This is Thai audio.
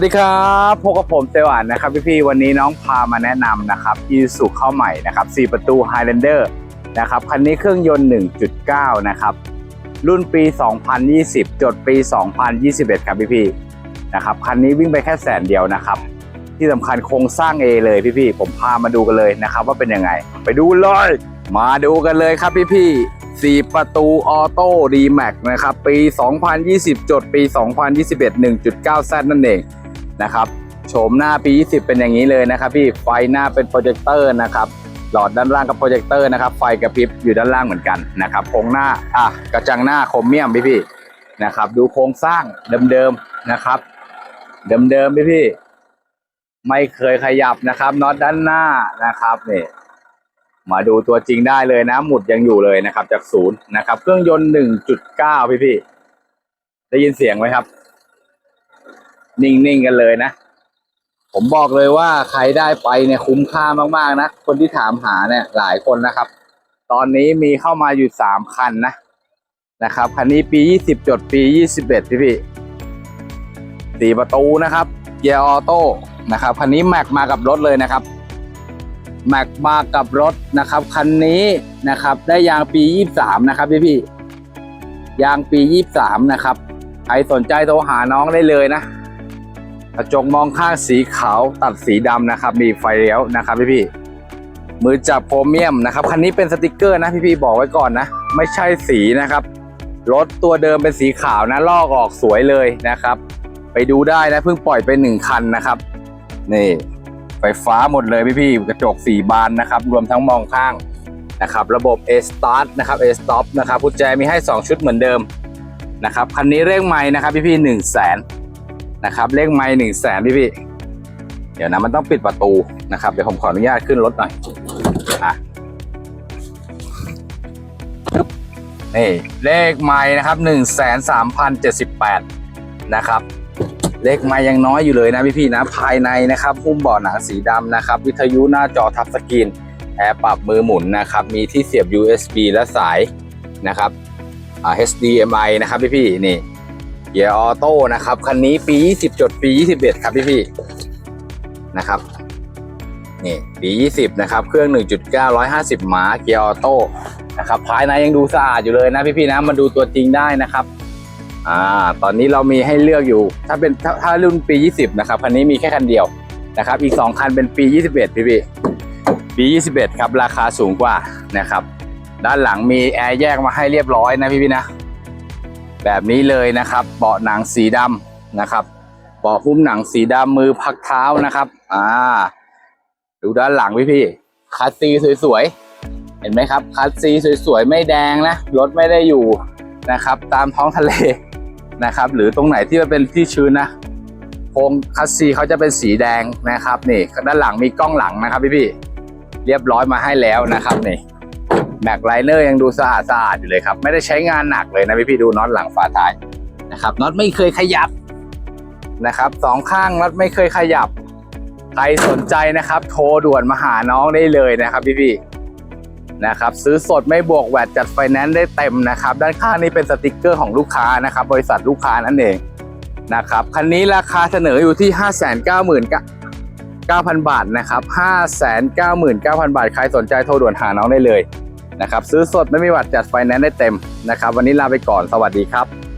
วัสดีครับพบกับผมเซลานนะครับพี่ๆวันนี้น้องพามาแนะนำนะครับอีสุเข้าใหม่นะครับ4ประตู Highlander นะครับคันนี้เครื่องยนต์ 1.9 นะครับ รุ่นปี 2020 จดปี 2021 ครับพี่ๆนะครับคันนี้วิ่งไปแค่แสนเดียวนะครับ ที่สำคัญโครงสร้าง A เลยพี่ๆผมพามาดูกันเลยนะครับ ว่าเป็นยังไง ไปดูเลย มาดูกันเลยครับพี่ๆสี่ประตูออโต้ดีแม็กนะครับ ปี 2020 จด ปี 2021 1.9 Z นั่นเอง นะครับโฉมหน้าปี 20 เป็นอย่างนี้เลยนะครับพี่ไฟหน้าเป็นโปรเจคเตอร์นะครับหลอดด้านล่างกับโปรเจคเตอร์นะครับไฟกระพริบอยู่ด้านล่างเหมือนกันนะครับโครงหน้าอะกระจังหน้าโครเมียมพี่พี่นะครับดูโครงสร้างเดิมๆนะครับ เดิมๆพี่พี่ไม่เคยขยับนะครับน็อตด้านหน้านะครับนี่มาดูตัวจริงได้เลยนะ หมุดยังอยู่เลยนะครับ จากศูนย์นะครับ เครื่องยนต์ 1.9 พี่พี่ได้ยินเสียงไหมครับ นิ่งๆกันเลยนะ ผมบอกเลยว่าใครได้ไปเนี่ยคุ้มค่ามากๆนะ คนที่ถามหาเนี่ยหลายคนนะครับ ตอนนี้มีเข้ามาอยู่สามคันนะนะครับคันนี้ปี 20 จดปี 21 พี่พี่สี่ประตูนะครับ เกียร์ออโต้นะครับคันนี้แม็กมากับรถเลยนะครับแม็กมากับรถนะครับคันนี้นะครับ ได้ยางปี 23 นะครับพี่พี่ยางปี 23 นะครับใครสนใจโทรหาน้องได้เลยนะ กระจกมองข้างสีขาวตัดสีดำนะครับ มีไฟเลี้ยวนะครับพี่พี่มือจับโพรเมียมนะครับคันนี้เป็นสติกเกอร์นะพี่พี่บอกไว้ก่อนนะ ไม่ใช่สีนะครับรถตัวเดิมเป็นสีขาวนะลอกออกสวยเลยนะครับ ไปดูได้นะเพิ่งปล่อยไปหนึ่งคันนะครับนี่ไฟฟ้าหมดเลยพี่พี่กระจกสีบานนะครับ รวมทั้งมองข้างนะครับ ระบบ A Start นะครับ A Stop นะครับกุญแจมีให้ 2 ชุดเหมือนเดิมนะครับคันนี้เร่งไม้นะครับพี่พี่หนึ่งแสน นะครับเลขไม้หนึ่งแสนพี่พี่เดี๋ยวนะมันต้องปิดประตูนะครับเดี๋ยวผมขออนุญาตขึ้นรถหน่อยอะนี่เลขไม้นะครับหนึ่งแสนสามพันเจ็ดสิบแปดนะครับเลขไม้ยังน้อยอยู่เลยนะพี่พี่นะภายในนะครับหุ้มเบาะหนังสีดำนะครับ วิทยุหน้าจอทับสกรีนแอร์ปรับมือหมุนนะครับ มีที่เสียบ USB และสายนะครับ HDMI นะครับพี่พี่นี่ เกียร์ออโต้นะครับ คันนี้ปี 20จดปี 21 ครับพี่พี่นะครับนี่ปี 20 นะครับ เครื่อง 1.9 150หมาเกียร์ออโต้นะครับภายในยังดูสะอาดอยู่เลยนะพี่พี่นะมาดูตัวจริงได้นะครับอ่าตอนนี้เรามีให้เลือกอยู่ ถ้าเป็นถ้าถ้ารุ่นปี 20 นะครับคันนี้มีแค่คันเดียวนะครับ อีก 2 คันเป็นปี 21 พี่พี่ปี 21 ครับ ราคาสูงกว่านะครับ ด้านหลังมีแอร์แยกมาให้เรียบร้อยนะพี่พี่นะ แบบนี้เลยนะครับ เบาะหนังสีดำนะครับ เบาะหุ้มหนังสีดำมือพักเท้านะครับ อ่า ดูด้านหลังพี่พี่คัสซีสวยๆ เห็นไหมครับ คัสซีสวยๆ ไม่แดงนะ รถไม่ได้อยู่นะครับ ตามท้องทะเลนะครับ หรือตรงไหนที่มันเป็นที่ชื้นนะโครงคัสซีเขาจะเป็นสีแดงนะครับ นี่ด้านหลังมีกล้องหลังนะครับพี่พี่เรียบร้อยมาให้แล้วนะครับนี่ แม็กไลเนอร์ยังดูสะอาดสะอาดอยู่เลยครับ ไม่ได้ใช้งานหนักเลยนะพี่พี่ดูน็อตหลังฝาท้ายนะครับน็อตไม่เคยขยับนะครับสองข้างน็อตไม่เคยขยับ ใครสนใจนะครับ โทรด่วนมาหาน้องได้เลยนะครับพี่พี่นะครับซื้อสดไม่บวกแวดจัดไฟแนนซ์ได้เต็มนะครับ ด้านข้างนี่เป็นสติกเกอร์ของลูกค้านะครับ บริษัทลูกค้านั่นเองนะครับคันนี้ราคาเสนออยู่ที่ 5 9 9 0 0 0 9,000 บาทนะครับ 599,000 บาท ใครสนใจโทรด่วนหาน้องได้เลย นะครับซื้อสดไม่มีบัตรจัดไฟแนนซ์ได้เต็มนะครับ วันนี้ลาไปก่อนสวัสดีครับ